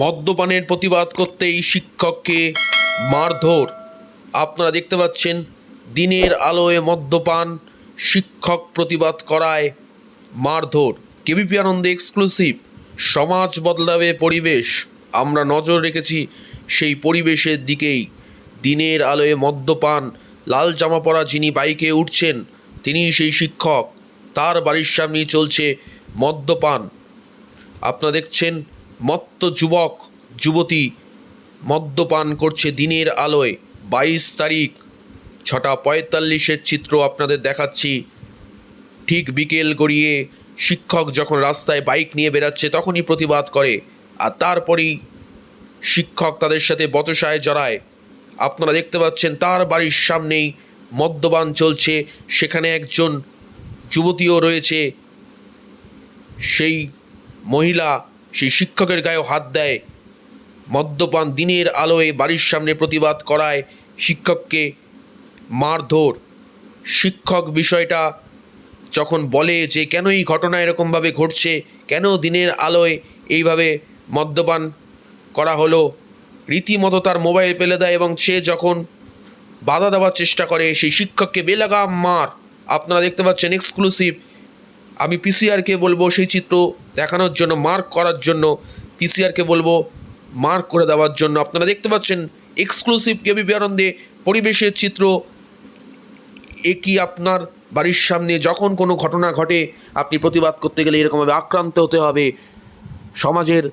মদ্যপানের প্রতিবাদ করতেই শিক্ষককে মারধর। আপনারা দেখতে পাচ্ছেন, দিনের আলোয় মদ্যপান, শিক্ষক প্রতিবাদ করায় মারধর। কেবিপি আনন্দ এক্সক্লুসিভ সমাজ বদলাবে পরিবেশ। আমরা নজর রেখেছি সেই পরিবেশের দিকেই। দিনের আলোয় মদ্যপান, লাল জামা পরা যিনি বাইকে উঠছেন তিনি সেই শিক্ষক। তার বাড়ির সামনেই চলছে মদ্যপান। আপনারা দেখছেন মত্ত যুবক, যুবতী মদ্যপান করছে দিনের আলোয়। বাইশ তারিখ, ছটা পঁয়তাল্লিশের চিত্র আপনাদের দেখাচ্ছি। ঠিক বিকেল গড়িয়ে শিক্ষক যখন রাস্তায় বাইক নিয়ে বেরাচ্ছে তখনই প্রতিবাদ করে। আর তারপরেই শিক্ষক তাদের সাথে বচসায় জড়ায়। আপনারা দেখতে পাচ্ছেন, তার বাড়ির সামনেই মদ্যপান চলছে। সেখানে একজন যুবতীও রয়েছে। সেই মহিলা সেই শিক্ষকের গায়েও হাত দেয়। মদ্যপান দিনের আলোয় বাড়ির সামনে প্রতিবাদ করায় শিক্ষককে মারধর। শিক্ষক বিষয়টা যখন বলে যে, কেন এই ঘটনা এরকমভাবে ঘটছে? কেন দিনের আলোয় এইভাবে মদ্যপান করা হলো? রীতিমতো তার মোবাইল ফেলে দেয় এবং সে যখন বাধা দেওয়ার চেষ্টা করে, সেই শিক্ষককে বেলাগাম মার। আপনারা দেখতে পাচ্ছেন এক্সক্লুসিভ আমি পিসিআরকে বলব সেই চিত্র দেখানোর জন্য মার্ক করার জন্য পিসিআরকে বলব মার্ক করে দেওয়ার জন্য। আপনারা দেখতে পাচ্ছেন এক্সক্লুসিভ কেবিপি আনন্দে পরিবেশের চিত্র এ কি আপনার বাড়ির সামনে যখন কোনো ঘটনা ঘটে, আপনি প্রতিবাদ করতে গেলে এরকমভাবে আক্রান্ত হতে হবে। সমাজের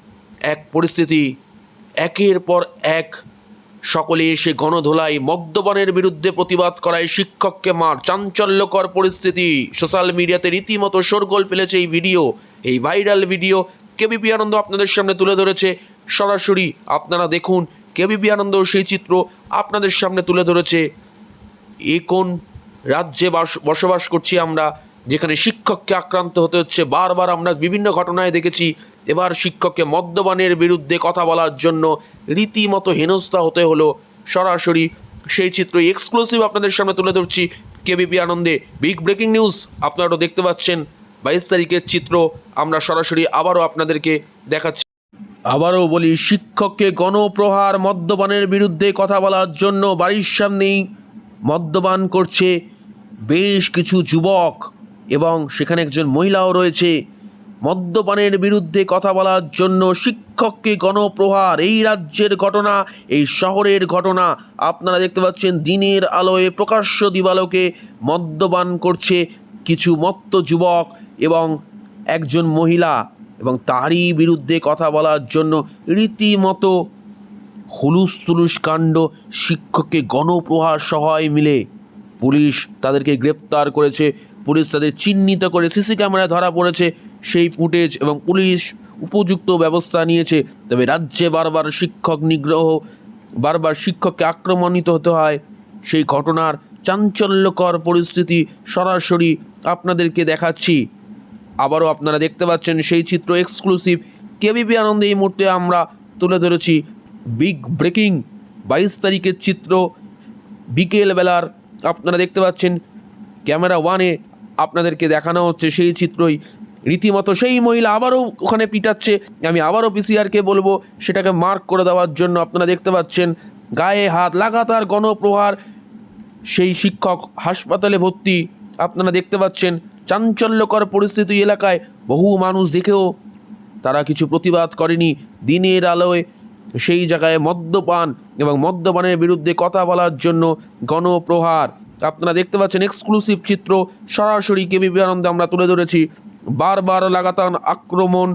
এক পরিস্থিতি, একের পর এক সকলে এসে গণধোলাই, মদ্যপানের বিরুদ্ধে প্রতিবাদ করায় শিক্ষককে মার। চাঞ্চল্যকর পরিস্থিতি। সোশ্যাল মিডিয়াতে রীতিমতো শোরগোল ফেলেছে এই ভিডিও। এই ভাইরাল ভিডিও কেবিপি আনন্দ আপনাদের সামনে তুলে ধরেছে। সরাসরি আপনারা দেখুন কেবিপি আনন্দ সেই চিত্র আপনাদের সামনে তুলে ধরেছে। এ কোন রাজ্যে বাস, বসবাস করছি আমরা, যেখানে শিক্ষককে আক্রান্ত হতে হচ্ছে। বারবার আমরা বিভিন্ন ঘটনায় দেখেছি। এবার শিক্ষককে মদ্যপানের বিরুদ্ধে কথা বলার জন্য রীতিমতো হেনস্থা হতে হলো। সরাসরি সেই চিত্র এক্সক্লুসিভ আপনাদের সামনে তুলে ধরছি কেবিপি আনন্দে। বিগ ব্রেকিং নিউজ আপনারাও দেখতে পাচ্ছেন। বাইশ তারিখের চিত্র, আমরা সরাসরি আবারও আপনাদেরকে দেখাচ্ছি। আবারও বলি, শিক্ষককে গণপ্রহার মদ্যপানের বিরুদ্ধে কথা বলার জন্য বাড়ির সামনেই মদ্যপান করছে বেশ কিছু যুবক এবং সেখানে একজন মহিলাও রয়েছে। মদ্যপানের বিরুদ্ধে কথা বলার জন্য শিক্ষককে গণপ্রহার। এই রাজ্যের ঘটনা, এই শহরের ঘটনা, আপনারা দেখতে পাচ্ছেন দিনের আলোয় প্রকাশ্য দিবালোকে মদ্যপান করছে কিছু মত্ত যুবক এবং একজন মহিলা এবং তারই বিরুদ্ধে কথা বলার জন্য রীতিমতো হুলুস তুলুস কাণ্ড শিক্ষককে গণপ্রহার সহায় মিলে পুলিশ তাদেরকে গ্রেপ্তার করেছে। পুলিশ তাদের চিহ্নিত করে সিসি ক্যামেরায় ধরা পড়েছে। সেই ফুটেজ এবং পুলিশ উপযুক্ত ব্যবস্থা নিয়েছে। তবে রাজ্যে বারবার শিক্ষক নিগ্রহ, বারবার শিক্ষককে আক্রমণিত হতে হয়। সেই ঘটনার চাঞ্চল্যকর পরিস্থিতি সরাসরি আপনাদেরকে দেখাচ্ছি। আবারও আপনারা দেখতে পাচ্ছেন সেই চিত্র এক্সক্লুসিভ কেবিপি আনন্দে এই মুহূর্তে আমরা তুলে ধরেছি বিগ ব্রেকিং বাইশ তারিখের চিত্র। বিকেলবেলার আপনারা দেখতে পাচ্ছেন ক্যামেরা ওয়ানে আপনাদেরকে দেখানো হচ্ছে সেই চিত্রই। রীতিমতো সেই মহিলা আবারও ওখানে পিটাচ্ছে। আমি আবারও পিসিআরকে বলব, সেটাকে মার্ক করে দেওয়ার জন্য আপনারা দেখতে পাচ্ছেন, গায়ে হাত লাগাতার গণপ্রহার। সেই শিক্ষক হাসপাতালে ভর্তি, আপনারা দেখতে পাচ্ছেন, চাঞ্চল্যকর পরিস্থিতি এলাকায় বহু মানুষ দেখেও তারা কিছু প্রতিবাদ করেনি। দিনের আলোয় সেই জায়গায় মদ্যপান এবং মদ্যপানের বিরুদ্ধে কথা বলার জন্য গণপ্রহার। আপনারা দেখতে পাচ্ছেন এক্সক্লুসিভ চিত্র সরাসরি কেবিপি আনন্দে আমরা তুলে ধরেছি। বারবার লাগাতার আক্রমণ,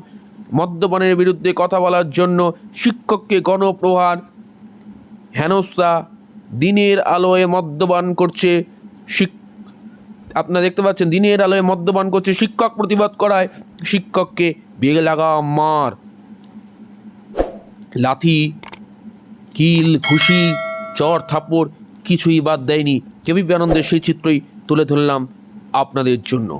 মদ্যপানের বিরুদ্ধে কথা বলার জন্য শিক্ষককে গণপ্রহার। হেনস্থা, দিনের আলোয় মদ্যপান করছে শিক আপনারা দেখতে পাচ্ছেন দিনের আলোয় মদ্যপান করছে শিক্ষক প্রতিবাদ করায় শিক্ষককে বেগে লাগা মার। লাথি, কিল খুশি চর থাপ্পড় কিছুই বাদ দেয়নি। কেবি আনন্দের সেই চিত্রই তুলে ধরলাম আপনাদের জন্য।